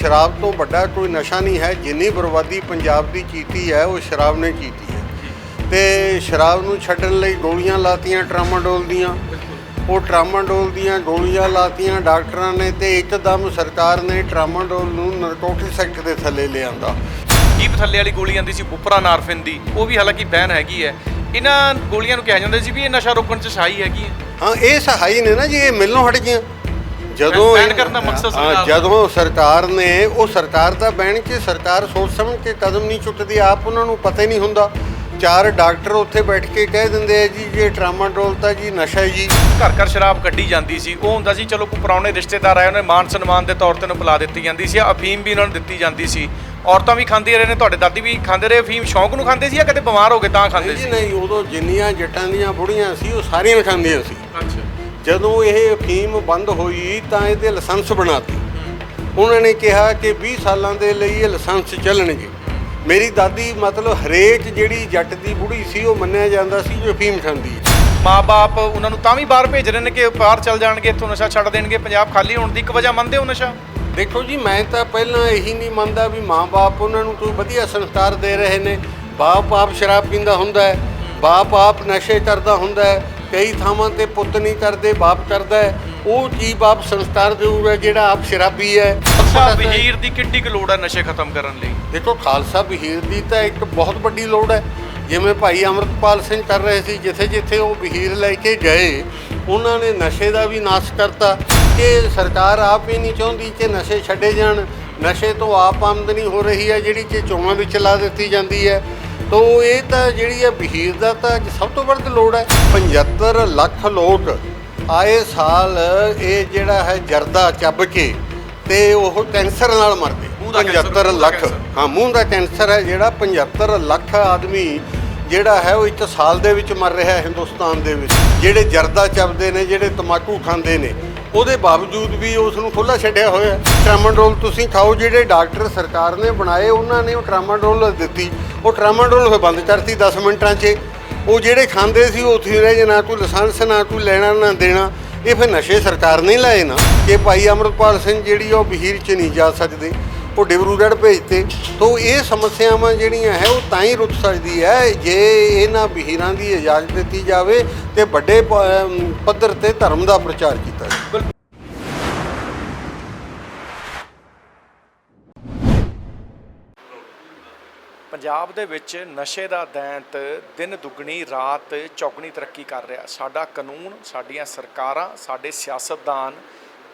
ਸ਼ਰਾਬ ਤੋਂ ਵੱਡਾ ਕੋਈ ਨਸ਼ਾ ਨਹੀਂ ਹੈ ਜਿੰਨੀ ਬਰਬਾਦੀ ਪੰਜਾਬ ਦੀ ਕੀਤੀ ਹੈ ਉਹ ਸ਼ਰਾਬ ਨੇ ਕੀਤੀ ਹੈ। ਤੇ ਸ਼ਰਾਬ ਨੂੰ ਛੱਡਣ ਲਈ ਗੋਲੀਆਂ ਲਾਤੀਆਂ ਟਰਾਮਾਡੋਲ ਦੀਆਂ। ਉਹ ਟਰਾਮਾਡੋਲ ਦੀਆਂ ਗੋਲੀਆਂ ਲਾਤੀਆਂ ਡਾਕਟਰਾਂ ਨੇ ਤੇ ਇੱਕਦਮ ਸਰਕਾਰ ਨੇ ਟਰਾਮਾਡੋਲ ਨੂੰ ਨਰਕੋਟਿਕਸ ਐਕਟ ਦੇ ਥੱਲੇ ਲਿਆਂਦਾ। ਜੀਪ ਥੱਲੇ ਵਾਲੀ ਗੋਲੀ ਆਂਦੀ ਸੀ ਬੁਪਰਾ ਨਾਰਫਿਨ ਦੀ? ਉਹ ਵੀ ਹਾਲਾਂਕਿ ਬੈਨ ਹੈਗੀ ਹੈ। ਇਹਨਾਂ ਗੋਲੀਆਂ ਨੂੰ ਕਿਹਾ ਜਾਂਦਾ ਸੀ ਵੀ ਇਹ ਨਸ਼ਾ ਰੋਕਣ 'ਚ ਸਹਾਈ ਹੈਗੀ ਹੈ। ਹਾਂ ਇਹ ਸਹਾਈ ਨੇ ਨਾ ਜੀ ਇਹ ਮਿਲਣੋਂ ਹਟ ਗਈਆਂ। ਜਦੋਂ ਬੈਨ ਕਰਨ ਦਾ ਮਕਸਦ ਹਾਂ, ਸਰਕਾਰ। ਜਦੋਂ ਸਰਕਾਰ ਨੇ ਉਹ ਸਰਕਾਰ ਦਾ ਬੈਨ ਕਿ ਸਰਕਾਰ ਸੋਚ ਸਮਝ ਕੇ ਕਦਮ ਨਹੀਂ ਚੁੱਕਦੀ ਆਪ ਉਹਨਾਂ ਨੂੰ ਪਤਾ ਹੀ ਨਹੀਂ ਹੁੰਦਾ। ਚਾਰ ਡਾਕਟਰ ਉੱਥੇ ਬੈਠ ਕੇ ਕਹਿ ਦਿੰਦੇ ਆ ਜੀ ਜੇ ਟਰਾਮਾਡੋਲ ਤਾਂ ਜੀ ਨਸ਼ਾ ਹੈ ਜੀ। ਘਰ ਘਰ ਸ਼ਰਾਬ ਕੱਢੀ ਜਾਂਦੀ ਸੀ। ਉਹ ਹੁੰਦਾ ਸੀ ਚਲੋ ਕੋਈ ਪੁਰਾਣੇ ਰਿਸ਼ਤੇਦਾਰ ਆਏ ਉਹਨੇ ਮਾਨ ਸਨਮਾਨ ਦੇ ਤੌਰ ਤੇ ਉਹਨੂੰ ਪਿਲਾ ਦਿੱਤੀ ਜਾਂਦੀ ਸੀ ਅਫੀਮ ਵੀ ਉਹਨਾਂ ਨੂੰ ਦਿੱਤੀ ਜਾਂਦੀ ਸੀ। ਔਰਤਾਂ ਵੀ ਖਾਂਦੀਆਂ ਰਹੇ ਨੇ ਤੁਹਾਡੇ ਦਾਦੀ ਵੀ ਖਾਂਦੇ ਰਹੇ ਅਫੀਮ ਸ਼ੌਂਕ ਨੂੰ ਖਾਂਦੇ ਸੀ ਜਾਂ ਕਦੇ ਬਿਮਾਰ ਹੋ ਗਏ ਤਾਂ ਖਾਂਦੇ ਸੀ? ਨਹੀਂ ਉਦੋਂ ਜਿੰਨੀਆਂ ਜੱਟਾਂ ਦੀਆਂ ਬੁੜੀਆਂ ਸੀ ਉਹ ਸਾਰੀਆਂ ਖਾਂਦੀਆਂ ਸੀ। ਅੱਛਾ। ਜਦੋਂ ਇਹ ਅਫੀਮ ਬੰਦ ਹੋਈ ਤਾਂ ਇਹਦੇ ਲਾਇਸੈਂਸ ਬਣਾਤੇ। ਉਹਨਾਂ ਨੇ ਕਿਹਾ ਕਿ 20 ਸਾਲਾਂ ਦੇ ਲਈ ਇਹ ਲਾਇਸੈਂਸ ਚੱਲਣਗੇ। ਮੇਰੀ ਦਾਦੀ ਮਤਲਬ ਹਰੇਕ ਜਿਹੜੀ ਜੱਟ ਦੀ ਬੁੜੀ ਸੀ ਉਹ ਮੰਨਿਆ ਜਾਂਦਾ ਸੀ ਜੋ ਅਫੀਮ ਖਾਂਦੀ ਹੈ ਮਾਪੇ ਉਹਨਾਂ ਨੂੰ ਤਾਂ ਵੀ ਬਾਹਰ ਭੇਜ ਰਹੇ ਨੇ ਕਿ ਬਾਹਰ ਚੱਲ ਜਾਣਗੇ ਇੱਥੋਂ ਨਸ਼ਾ ਛੱਡ ਦੇਣਗੇ ਪੰਜਾਬ ਖਾਲੀ ਹੋਣ ਦੀ ਇੱਕ ਵਜ੍ਹਾ ਮੰਨਦੇ ਹੋ ਨਸ਼ਾ? ਦੇਖੋ ਜੀ ਮੈਂ ਤਾਂ ਪਹਿਲਾਂ ਇਹੀ ਨਹੀਂ ਮੰਨਦਾ ਵੀ ਮਾਂ-ਬਾਪ ਉਹਨਾਂ ਨੂੰ ਕੋਈ ਵਧੀਆ ਸੰਸਕਾਰ ਦੇ ਰਹੇ ਨੇ। ਬਾਪ ਆਪ ਸ਼ਰਾਬ ਪੀਂਦਾ ਹੁੰਦਾ ਹੈ ਬਾਪ ਆਪ ਨਸ਼ੇ ਕਰਦਾ ਹੁੰਦਾ ਹੈ ਕਈ ਥਾਵਾਂ ਤੇ ਪੁੱਤ ਨਹੀਂ ਕਰਦੇ ਬਾਪ ਕਰਦਾ ਹੈ। ਉਹ ਕੀ ਬਾਪ ਸੰਸਕਾਰ ਦੇਊਗਾ ਜਿਹੜਾ ਆਪ ਸ਼ਰਾਬੀ ਹੈ। ਅੱਛਾ ਵਹੀਰ ਦੀ ਕਿੱਡੀ ਕੁ ਲੋੜ ਹੈ ਨਸ਼ੇ ਖਤਮ ਕਰਨ ਲਈ? ਦੇਖੋ ਖਾਲਸਾ ਵਹੀਰ ਦੀ ਤਾਂ ਇੱਕ ਬਹੁਤ ਵੱਡੀ ਲੋੜ ਹੈ। ਜਿਵੇਂ ਭਾਈ ਅਮਰਤਪਾਲ ਸਿੰਘ ਕਰ ਰਹੇ ਸੀ ਜਿੱਥੇ ਜਿੱਥੇ ਉਹ ਵਹੀਰ ਲੈ ਕੇ ਗਏ ਉਹਨਾਂ ਨੇ ਨਸ਼ੇ ਦਾ ਵੀ ਨਾਸ਼ ਕਰਤਾ। ਕਿ ਸਰਕਾਰ ਆਪ ਹੀ ਨਹੀਂ ਚਾਹੁੰਦੀ ਕਿ ਨਸ਼ੇ ਛੱਡੇ ਜਾਣ। ਨਸ਼ੇ ਤੋਂ ਆਪ ਆਮਦਨੀ ਹੋ ਰਹੀ ਹੈ ਜਿਹੜੀ ਕਿ ਚੋਣਾਂ ਵਿੱਚ ਲਾ ਦਿੱਤੀ ਜਾਂਦੀ ਹੈ। ਤੋ ਇਹ ਤਾਂ ਜਿਹੜੀ ਹੈ ਵਹੀਰ ਦਾ ਤਾਂ ਅੱਜ ਸਭ ਤੋਂ ਵੱਧ ਲੋੜ ਹੈ। 75 ਲੱਖ ਲੋਕ ਆਏ ਸਾਲ ਇਹ ਜਿਹੜਾ ਹੈ ਜਰਦਾ ਚੱਬ ਕੇ ਤੇ ਉਹ ਕੈਂਸਰ ਨਾਲ ਮਰਦੇ ਮੂੰਹ ਦਾ ਕੈਂਸਰ, 75 ਮੂੰਹ ਦਾ ਲੱਖ। ਹਾਂ ਮੂੰਹ ਦਾ ਕੈਂਸਰ ਹੈ ਜਿਹੜਾ 75 ਲੱਖ ਆਦਮੀ ਜਿਹੜਾ ਹੈ ਉਹ ਇੱਕ ਸਾਲ ਦੇ ਵਿੱਚ ਮਰ ਰਿਹਾ ਹੈ ਹਿੰਦੁਸਤਾਨ ਦੇ ਵਿੱਚ। ਜਿਹੜੇ ਜਰਦਾ ਚੱਬਦੇ ਨੇ ਜਿਹੜੇ ਤਮਾਕੂ ਖਾਂਦੇ ਨੇ ਉਹਦੇ ਬਾਵਜੂਦ ਵੀ ਉਸ ਨੂੰ ਖੁੱਲਾ ਛੱਡਿਆ ਹੋਇਆ। ਹੈ ਟਰਾਮਾਡੋਲ ਤੁਸੀਂ ਖਾਓ, ਜਿਹੜੇ ਡਾਕਟਰ ਸਰਕਾਰ ਨੇ ਬਣਾਏ, ਉਹਨਾਂ ਨੇ ਉਹ ਟਰਾਮਾਡੋਲ ਦਿੱਤੀ। ਉਹ ਟਰਾਮਾਡੋਲ ਫਿਰ ਬੰਦ ਕਰਤੀ 10 ਮਿੰਟਾਂ 'ਚ। ਉਹ ਜਿਹੜੇ ਖਾਂਦੇ ਸੀ, ਉਹ ਉੱਥੇ ਰਹਿ ਜੇ ਨਾ ਕੋਈ ਲਾਇਸੈਂਸ, ਨਾ ਕੋਈ ਲੈਣਾ, ਨਾ ਦੇਣਾ। ਇਹ ਫਿਰ ਨਸ਼ੇ ਸਰਕਾਰ ਨੇ ਲਾਏ ਨਾ। ਕਿ ਭਾਈ ਅਮਰਪਾਲ ਸਿੰਘ ਜਿਹੜੀ ਉਹ ਬਹੀਰ 'ਚ ਨਹੀਂ ਜਾ ਸਕਦੇ। ਉਹ ਡਿਬਰੂਗੜ੍ਹ ਭੇਜਤੇ। ਤੋਂ ਇਹ ਸਮੱਸਿਆਵਾਂ ਜਿਹੜੀਆਂ ਹੈ, ਉਹ ਤਾਂ ਹੀ ਰੁੱਤ ਸਕਦੀ ਹੈ, ਜੇ ਇਹਨਾਂ ਬਹੀਰਾਂ ਦੀ ਇਜਾਜ਼ਤ ਦਿੱਤੀ ਜਾਵੇ ਤੇ ਵੱਡੇ ਪ- ਪੱਧਰ ਤੇ ਧਰਮ ਦਾ ਪ੍ਰਚਾਰ ਕੀਤਾ ਜਾਵੇ। ਪੰਜਾਬ ਦੇ ਵਿੱਚ ਨਸ਼ੇ ਦਾ ਦੈਂਤ ਦਿਨ ਦੁੱਗਣੀ ਰਾਤ ਚੌਗਣੀ ਤਰੱਕੀ ਕਰ ਰਿਹਾ। ਸਾਡਾ ਕਾਨੂੰਨ ਸਾਡੀਆਂ ਸਰਕਾਰਾਂ ਸਾਡੇ ਸਿਆਸਤਦਾਨ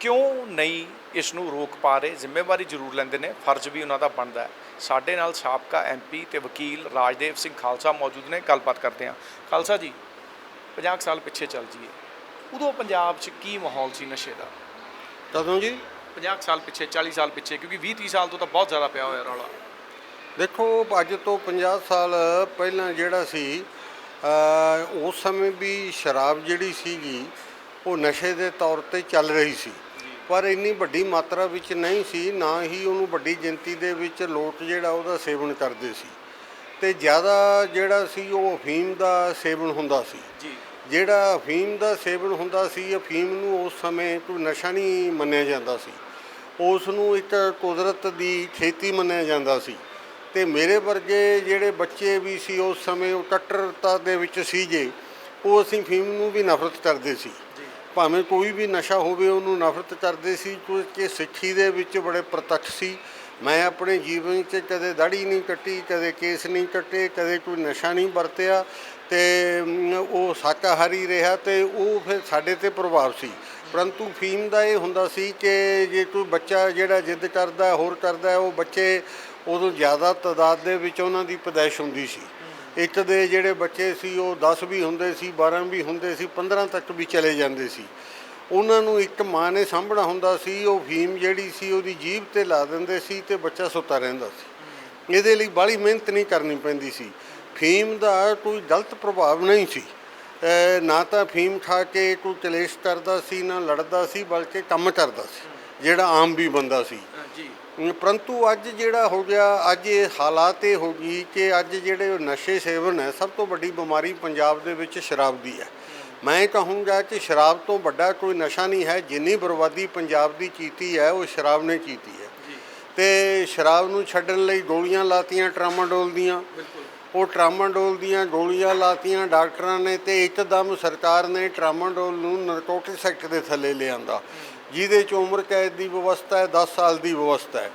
ਕਿਉਂ ਨਹੀਂ ਇਸ ਨੂੰ ਰੋਕ ਪਾ ਰਹੇ? ਜ਼ਿੰਮੇਵਾਰੀ ਜ਼ਰੂਰ ਲੈਂਦੇ ਨੇ ਫਰਜ਼ ਵੀ ਉਹਨਾਂ ਦਾ ਬਣਦਾ ਹੈ। ਸਾਡੇ ਨਾਲ ਸਾਬਕਾ ਐਮਪੀ ਤੇ ਵਕੀਲ ਰਾਜਦੇਵ ਸਿੰਘ ਖਾਲਸਾ ਮੌਜੂਦ ਨੇ ਗੱਲਬਾਤ ਕਰਦੇ ਹਾਂ। ਖਾਲਸਾ ਜੀ 50 ਸਾਲ ਪਿੱਛੇ ਚੱਲ ਜੀਏ ਉਦੋਂ ਪੰਜਾਬ 'ਚ ਕੀ ਮਾਹੌਲ ਸੀ ਨਸ਼ੇ ਦਾ? ਕਦੋਂ ਜੀ? 50 ਸਾਲ ਪਿੱਛੇ 40 ਸਾਲ ਪਿੱਛੇ ਕਿਉਂਕਿ 20 30 ਸਾਲ ਤੋਂ ਤਾਂ ਬਹੁਤ ਜ਼ਿਆਦਾ ਪਿਆ ਹੋਇਆ ਰੌਲਾ। ਦੇਖੋ ਅੱਜ ਤੋਂ 50 ਸਾਲ ਪਹਿਲਾਂ ਜਿਹੜਾ ਸੀ ਉਸ ਸਮੇਂ ਵੀ ਸ਼ਰਾਬ ਜਿਹੜੀ ਸੀਗੀ ਉਹ ਨਸ਼ੇ ਦੇ ਤੌਰ ਤੇ ਚੱਲ ਰਹੀ ਸੀ। ਪਰ ਇੰਨੀ ਵੱਡੀ ਮਾਤਰਾ ਵਿੱਚ ਨਹੀਂ ਸੀ ਨਾ ਹੀ ਉਹਨੂੰ ਵੱਡੀ ਗਿਣਤੀ ਦੇ ਵਿੱਚ ਲੋਕ ਜਿਹੜਾ ਉਹਦਾ ਸੇਵਨ ਕਰਦੇ ਸੀ। ਤੇ ਜ਼ਿਆਦਾ ਜਿਹੜਾ ਸੀ ਉਹ ਅਫੀਮ ਦਾ ਸੇਵਨ ਹੁੰਦਾ ਸੀ। ਜਿਹੜਾ ਅਫੀਮ ਦਾ ਸੇਵਨ ਹੁੰਦਾ ਸੀ ਅਫੀਮ ਨੂੰ ਉਸ ਸਮੇਂ ਕੋਈ ਨਸ਼ਾ ਨਹੀਂ ਮੰਨਿਆ ਜਾਂਦਾ ਸੀ। ਉਸ ਨੂੰ ਇੱਕ ਕੁਦਰਤ ਦੀ ਖੇਤੀ ਮੰਨਿਆ ਜਾਂਦਾ ਸੀ। ਤੇ ਮੇਰੇ ਵਰਗੇ ਜਿਹੜੇ ਬੱਚੇ ਵੀ ਸੀ ਉਸ ਸਮੇਂ ਉਹ ਕੱਟਰਤਾ ਦੇ ਵਿੱਚ ਸੀਗੇ ਉਹ ਅਸੀਂ ਅਫੀਮ ਨੂੰ ਵੀ ਨਫ਼ਰਤ ਕਰਦੇ ਸੀ। ਭਾਵੇਂ ਕੋਈ ਵੀ ਨਸ਼ਾ ਹੋਵੇ ਉਹਨੂੰ ਨਫ਼ਰਤ ਕਰਦੇ ਸੀ ਕਿਉਂਕਿ ਸਿੱਖੀ ਦੇ ਵਿੱਚ ਬੜੇ ਪ੍ਰਤੱਖ ਸੀ। ਮੈਂ ਆਪਣੇ ਜੀਵਨ 'ਚ ਕਦੇ ਦਾੜੀ ਨਹੀਂ ਕੱਟੀ ਕਦੇ ਕੇਸ ਨਹੀਂ ਕੱਟੇ ਕਦੇ ਕੋਈ ਨਸ਼ਾ ਨਹੀਂ ਵਰਤਿਆ ਤੇ ਉਹ ਸ਼ਾਕਾਹਾਰੀ ਰਿਹਾ ਤੇ ਉਹ ਫਿਰ ਸਾਡੇ ਤੇ ਪ੍ਰਭਾਵ ਸੀ। ਪਰੰਤੂ ਫੀਮ ਦਾ ਇਹ ਹੁੰਦਾ ਸੀ ਕਿ ਜੇ ਕੋਈ ਬੱਚਾ ਜਿਹੜਾ ਜਿੱਦ ਕਰਦਾ ਹੋਰ ਕਰਦਾ ਉਹ ਬੱਚੇ ਉਦੋਂ ਜ਼ਿਆਦਾ ਤਾਦਾਦ ਦੇ ਵਿੱਚ ਉਹਨਾਂ ਦੀ ਪੈਦਾਇਸ਼ ਹੁੰਦੀ ਸੀ। ਇੱਕ ਦੇ ਜਿਹੜੇ ਬੱਚੇ ਸੀ, ਉਹ 10 ਵੀ ਹੁੰਦੇ ਸੀ 12 ਵੀ ਹੁੰਦੇ ਸੀ 15 ਤੱਕ ਵੀ ਚਲੇ ਜਾਂਦੇ ਸੀ। ਉਹਨਾਂ ਨੂੰ ਇੱਕ ਮਾਂ ਨੇ ਸਾਂਭਣਾ ਹੁੰਦਾ ਸੀ, ਉਹ ਫੀਮ ਜਿਹੜੀ ਸੀ, ਉਹਦੀ ਜੀਭ ਤੇ ਲਾ ਦਿੰਦੇ ਸੀ ਤੇ ਬੱਚਾ ਸੁੱਤਾ ਰਹਿੰਦਾ ਸੀ। ਇਹਦੇ ਲਈ ਬਾਹਲੀ ਮਿਹਨਤ ਨਹੀਂ ਕਰਨੀ ਪੈਂਦੀ ਸੀ। ਫੀਮ ਦਾ ਕੋਈ ਗਲਤ ਪ੍ਰਭਾਵ ਨਹੀਂ ਸੀ। ਨਾ ਤਾਂ ਫੀਮ ਖਾ ਕੇ ਕੋਈ ਕਲੇਸ਼ ਕਰਦਾ ਸੀ, ਨਾ ਲੜਦਾ ਸੀ, ਬਲਕਿ ਕੰਮ ਕਰਦਾ ਸੀ, ਜਿਹੜਾ ਆਮ ਵੀ ਬੰਦਾ ਸੀ। ਪਰੰਤੂ ਅੱਜ ਜਿਹੜਾ ਹੋ ਗਿਆ ਅੱਜ ਇਹ ਹਾਲਾਤ ਇਹ ਹੋ ਗਈ ਕਿ ਅੱਜ ਜਿਹੜੇ ਨਸ਼ੇ ਸੇਵਨ ਹੈ ਸਭ ਤੋਂ ਵੱਡੀ ਬਿਮਾਰੀ ਪੰਜਾਬ ਦੇ ਵਿੱਚ ਸ਼ਰਾਬ ਦੀ ਹੈ। ਮੈਂ ਕਹੂੰਗਾ ਕਿ ਸ਼ਰਾਬ ਤੋਂ ਵੱਡਾ ਕੋਈ ਨਸ਼ਾ ਨਹੀਂ ਹੈ ਜਿੰਨੀ ਬਰਬਾਦੀ ਪੰਜਾਬ ਦੀ ਕੀਤੀ ਹੈ ਉਹ ਸ਼ਰਾਬ ਨੇ ਕੀਤੀ ਹੈ। ਤੇ ਸ਼ਰਾਬ ਨੂੰ ਛੱਡਣ ਲਈ ਗੋਲੀਆਂ ਲਾਤੀਆਂ ਟਰਾਮਾਡੋਲ ਦੀਆਂ। ਉਹ ਟਰਾਮਾਡੋਲ ਦੀਆਂ ਗੋਲੀਆਂ ਲਾਤੀਆਂ ਡਾਕਟਰਾਂ ਨੇ ਤੇ ਇੱਕਦਮ ਸਰਕਾਰ ਨੇ ਟਰਾਮਾਡੋਲ ਨੂੰ ਨਰਕੋਟਿਕਸ ਐਕਟ ਦੇ ਥੱਲੇ ਲਿਆਂਦਾ। ਜਿਹਦੇ ਚ ਉਮਰ ਕੈਦ ਦੀ ਵਿਵਸਥਾ ਹੈ 10 ਸਾਲ ਦੀ ਵਿਵਸਥਾ ਹੈ।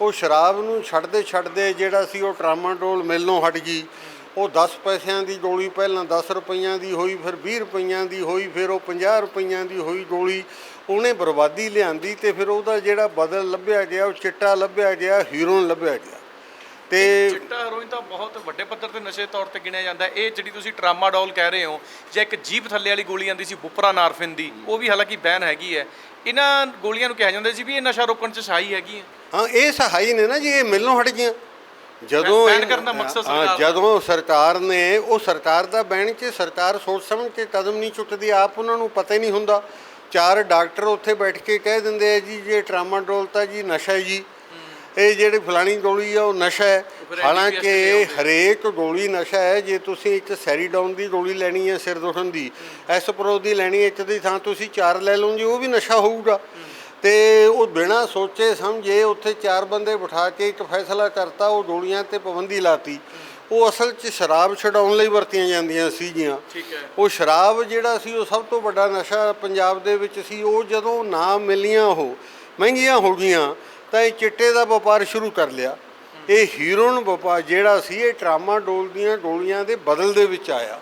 ਉਹ ਸ਼ਰਾਬ ਨੂੰ ਛੱਡਦੇ ਛੱਡਦੇ ਜਿਹੜਾ ਸੀ ਉਹ ਟਰਾਮਾਡੋਲ ਮਿਲਣੋਂ ਹਟ ਗਈ। ਉਹ 10 ਪੈਸਿਆਂ ਦੀ ਗੋਲੀ ਪਹਿਲਾਂ 10 ਰੁਪਈਆਂ ਦੀ ਹੋਈ ਫਿਰ 20 ਰੁਪਈਆਂ ਦੀ ਹੋਈ ਫਿਰ ਉਹ 50 ਰੁਪਈਆਂ ਦੀ ਹੋਈ ਗੋਲੀ। ਉਹਨੇ ਬਰਬਾਦੀ ਲਿਆਂਦੀ ਤੇ ਫਿਰ ਉਹਦਾ ਜਿਹੜਾ ਬਦਲ ਲੱਭਿਆ ਗਿਆ ਉਹ ਚਿੱਟਾ ਲੱਭਿਆ ਗਿਆ ਹੀਰੋਇਨ ਲੱਭਿਆ ਗਿਆ। ਤੇ ਚਿੱਟਾ ਹੈਰੋਇਨ ਤਾਂ ਬਹੁਤ ਵੱਡੇ ਪੱਧਰ ਤੇ ਨਸ਼ੇ ਤੌਰ ਤੇ ਗਿਣਿਆ ਜਾਂਦਾ। ਇਹ ਜਿਹੜੀ ਤੁਸੀਂ ਟਰਾਮਾਡੋਲ ਕਹਿ ਰਹੇ ਹੋ ਜਾਂ ਇੱਕ ਜੀਭ ਥੱਲੇ ਵਾਲੀ ਗੋਲੀ ਆਂਦੀ ਸੀ ਬੁਪਰਾ ਨਾਰਫਿਨ ਦੀ ਉਹ ਵੀ ਹਾਲਾਂਕਿ ਬੈਨ ਹੈਗੀ ਹੈ। ਇਹਨਾਂ ਗੋਲੀਆਂ ਨੂੰ ਕਿਹਾ ਜਾਂਦਾ ਸੀ ਵੀ ਇਹ ਨਸ਼ਾ ਰੋਕਣ ਚ ਸਹਾਈ ਹੈਗੀ ਹੈ ਹਾਂ ਇਹ ਸਹਾਈ ਨੇ ਨਾ ਜੀ ਇਹ ਮਿਲਣੋਂ ਹਟ ਗਈਆਂ। ਜਦੋਂ ਬੈਨ ਕਰਨ ਦਾ ਮਕਸਦ ਸਰਕਾਰ ਦਾ। ਜਦੋਂ ਸਰਕਾਰ ਨੇ ਉਹ ਸਰਕਾਰ ਦਾ ਬੈਨ ਚ ਸਰਕਾਰ ਸੋਚ ਸਮਝ ਕੇ ਕਦਮ ਨਹੀਂ ਚੁੱਕਦੀ ਆਪ ਉਹਨਾਂ ਨੂੰ ਪਤਾ ਹੀ ਨਹੀਂ ਹੁੰਦਾ। ਚਾਰ ਡਾਕਟਰ ਉੱਥੇ ਬੈਠ ਕੇ ਕਹਿ ਦਿੰਦੇ ਆ ਜੀ ਜੇ ਟਰਾਮਾਡੋਲ ਤਾਂ ਜੀ ਨਸ਼ਾ ਹੈ ਜੀ। ਇਹ ਜਿਹੜੀ ਫਲਾਣੀ ਗੋਲੀ ਆ ਉਹ ਨਸ਼ਾ ਹੈ। ਹਾਲਾਂਕਿ ਹਰੇਕ ਗੋਲੀ ਨਸ਼ਾ ਹੈ। ਜੇ ਤੁਸੀਂ ਇੱਕ ਸੈਰੀਡਾਊਨ ਦੀ ਗੋਲੀ ਲੈਣੀ ਹੈ ਸਿਰ ਦੁਖਣ ਦੀ ਐਸਪਰੋ ਦੀ ਲੈਣੀ ਹੈ ਇੱਕ ਦੀ ਥਾਂ ਤੁਸੀਂ ਚਾਰ ਲੈ ਲਓ ਜੀ ਉਹ ਵੀ ਨਸ਼ਾ ਹੋਊਗਾ। ਤੇ ਉਹ ਬਿਨਾਂ ਸੋਚੇ ਸਮਝੇ ਉੱਥੇ ਚਾਰ ਬੰਦੇ ਬਿਠਾ ਕੇ ਇੱਕ ਫੈਸਲਾ ਕਰਤਾ ਉਹ ਗੋਲੀਆਂ ਤੇ ਪਾਬੰਦੀ ਲਾਤੀ। ਉਹ ਅਸਲ 'ਚ ਸ਼ਰਾਬ ਛਡਾਉਣ ਲਈ ਵਰਤੀਆਂ ਜਾਂਦੀਆਂ ਸੀਗੀਆਂ। ਉਹ ਸ਼ਰਾਬ ਜਿਹੜਾ ਸੀ ਉਹ ਸਭ ਤੋਂ ਵੱਡਾ ਨਸ਼ਾ ਪੰਜਾਬ ਦੇ ਵਿੱਚ ਸੀ। ਉਹ ਜਦੋਂ ਨਾ ਮਿਲੀਆਂ ਉਹ ਮਹਿੰਗੀਆਂ ਹੋ ਗਈਆਂ। ਤਾਂ ਇਹ ਚਿੱਟੇ ਦਾ ਵਪਾਰ ਸ਼ੁਰੂ ਕਰ ਲਿਆ। ਇਹ ਹੀਰੋਇਨ ਵਪਾਰ ਜਿਹੜਾ ਸੀ, ਇਹ ਟਰਾਮਾ ਡੋਲ ਦੀਆਂ ਗੋਲੀਆਂ ਦੇ ਬਦਲ ਦੇ ਵਿੱਚ ਆਇਆ।